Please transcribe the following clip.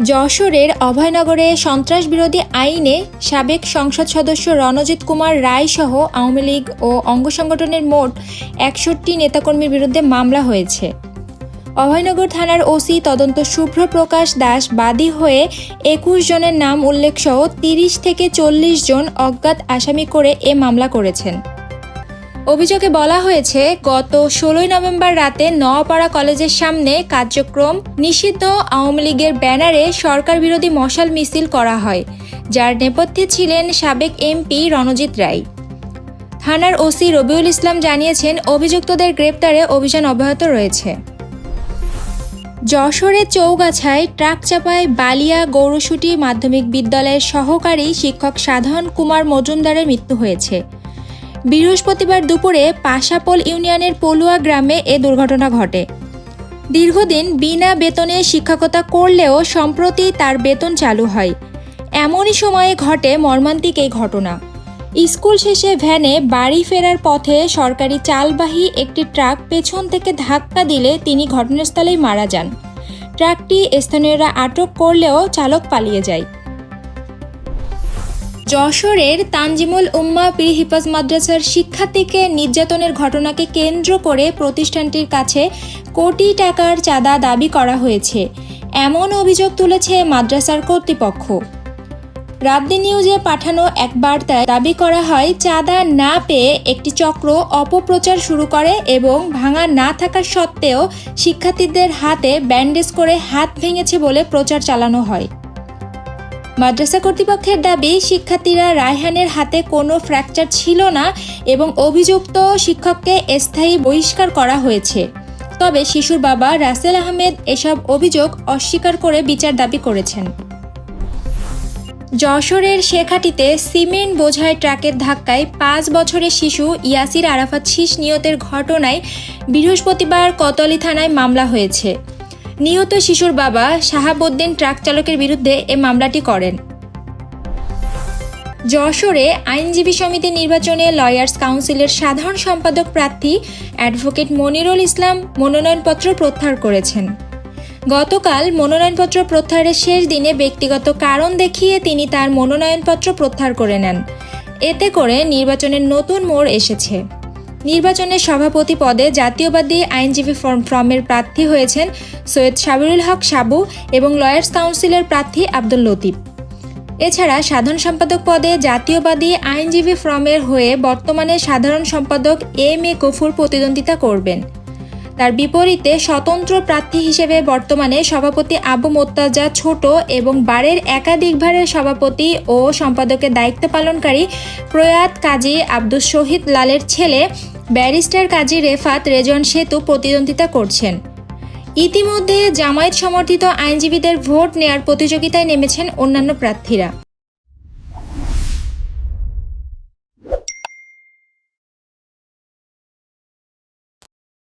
যশোরের অভয়নগরে সন্ত্রাস বিরোধী আইনে সাবেক সংসদ সদস্য রণজিৎ কুমার রায় সহ আওয়ামী লীগ ও অঙ্গ সংগঠনের মোট একষট্টি নেতাকর্মীর বিরুদ্ধে মামলা হয়েছে। অভয়নগর থানার ওসি তদন্ত শুভ্র প্রকাশ দাস বাদী হয়ে একুশ জনের নাম উল্লেখ সহ তিরিশ থেকে চল্লিশ জন অজ্ঞাত আসামি করে এ মামলা করেছেন। অভিযোগে বলা হয়েছে, গত ষোলোই নভেম্বর রাতে নওয়াপাড়া কলেজের সামনে কার্যক্রম নিষিদ্ধ আওয়ামী লীগের ব্যানারে সরকার বিরোধী মশাল মিছিল করা হয়, যার নেপথ্যে ছিলেন সাবেক এমপি রণজিৎ রায়। থানার ওসি রবিউল ইসলাম জানিয়েছেন, অভিযুক্তদের গ্রেপ্তারে অভিযান অব্যাহত রয়েছে। যশোরের চৌগাছায় ট্রাক চাপায় বালিয়া গৌরসুটি মাধ্যমিক বিদ্যালয়ের সহকারী শিক্ষক সাধন কুমার মজুমদারের মৃত্যু হয়েছে। বৃহস্পতিবার দুপুরে পাশাপোল ইউনিয়নের পলুয়া গ্রামে এ দুর্ঘটনা ঘটে। দীর্ঘদিন বিনা বেতনে শিক্ষকতা করলেও সম্প্রতি তার বেতন চালু হয়। এমনই সময়ে ঘটে মর্মান্তিক এই ঘটনা। স্কুল শেষে ভ্যানে বাড়ি ফেরার পথে সরকারি চালবাহী একটি ট্রাক পেছন থেকে ধাক্কা দিলে তিনি ঘটনাস্থলেই মারা যান। ট্রাকটি স্থানীয়রা আটক করলেও চালক পালিয়ে যায়। যশোরের তানজিমুল উম্মা পীর হিফাজ মাদ্রাসার শিক্ষার্থীকে নির্যাতনের ঘটনাকে কেন্দ্র করে প্রতিষ্ঠানটির কাছে কোটি টাকার চাঁদা দাবি করা হয়েছে। এমন অভিযোগ তুলেছে মাদ্রাসার কর্তৃপক্ষ। রাবদি নিউজে পাঠানো এক বার্তায় দাবি করা হয়, চাঁদা না পেয়ে একটি চক্র অপপ্রচার শুরু করে এবং ভাঙা না থাকা সত্ত্বেও শিক্ষার্থীদের হাতে ব্যান্ডেজ করে হাত ভেঙেছে বলে প্রচার চালানো হয়। মাদ্রাসা কর্তৃপক্ষের দাবি, শিক্ষার্থীরা রায়হানের হাতে কোনো ফ্র্যাকচার ছিল না এবং অভিযুক্ত শিক্ষককে স্থায়ী বহিষ্কার করা হয়েছে। তবে শিশুর বাবা রাসেল আহমেদ এসব অভিযোগ অস্বীকার করে বিচার দাবি করেছেন। যশোরের শেখাটিতে সিমেন্ট বোঝায় ট্রাকের ধাক্কায় পাঁচ বছরের শিশু ইয়াসির আরাফাত শীষ নিহতের ঘটনায় বৃহস্পতিবার কতলি থানায় মামলা হয়েছে। নিহত শিশুর বাবা শাহাবুদ্দিন ট্রাক চালকের বিরুদ্ধে এ মামলাটি করেন। যশোরে আইনজীবী সমিতি নির্বাচনে লয়ার্স কাউন্সিলের সাধারণ সম্পাদক প্রার্থী অ্যাডভোকেট মনিরুল ইসলাম মনোনয়নপত্র প্রত্যাহার করেছেন। গতকাল মনোনয়নপত্র প্রত্যাহারের শেষ দিনে ব্যক্তিগত কারণ দেখিয়ে তিনি তার মনোনয়নপত্র প্রত্যাহার করে নেন। এতে করে নির্বাচনের নতুন মোড় এসেছে। নির্বাচনের সভাপতি পদে জাতীয়বাদী আইনজীবী ফর্ম, ফ্রমের প্রার্থী হয়েছেন সৈয়দ সাবিরুল হক সাবু এবং লয়ার্স কাউন্সিলের প্রার্থী আব্দুল লতিফ। এছাড়া সাধারণ সম্পাদক পদে জাতীয়বাদী আইনজীবী ফ্রমের হয়ে বর্তমানে সাধারণ সম্পাদক এম এ কফুর প্রতিদ্বন্দ্বিতা করবেন। তার বিপরীতে স্বতন্ত্র প্রার্থী হিসেবে বর্তমানে সভাপতি আবু মোত্তাজা ছোট এবং বারের একাধিকবারের সভাপতি ও সম্পাদকের দায়িত্ব পালনকারী প্রয়াত কাজী আব্দুল শহীদ লালের ছেলে ব্যারিস্টার কাজী রেফাত রেজন সেতু প্রতিদ্বন্দ্বিতা করছেন। ইতিমধ্যে জামায়াত সমর্থিত আইনজীবীদের ভোট নেয়ার প্রতিযোগিতায় নেমেছেন অন্যান্য প্রার্থীরা।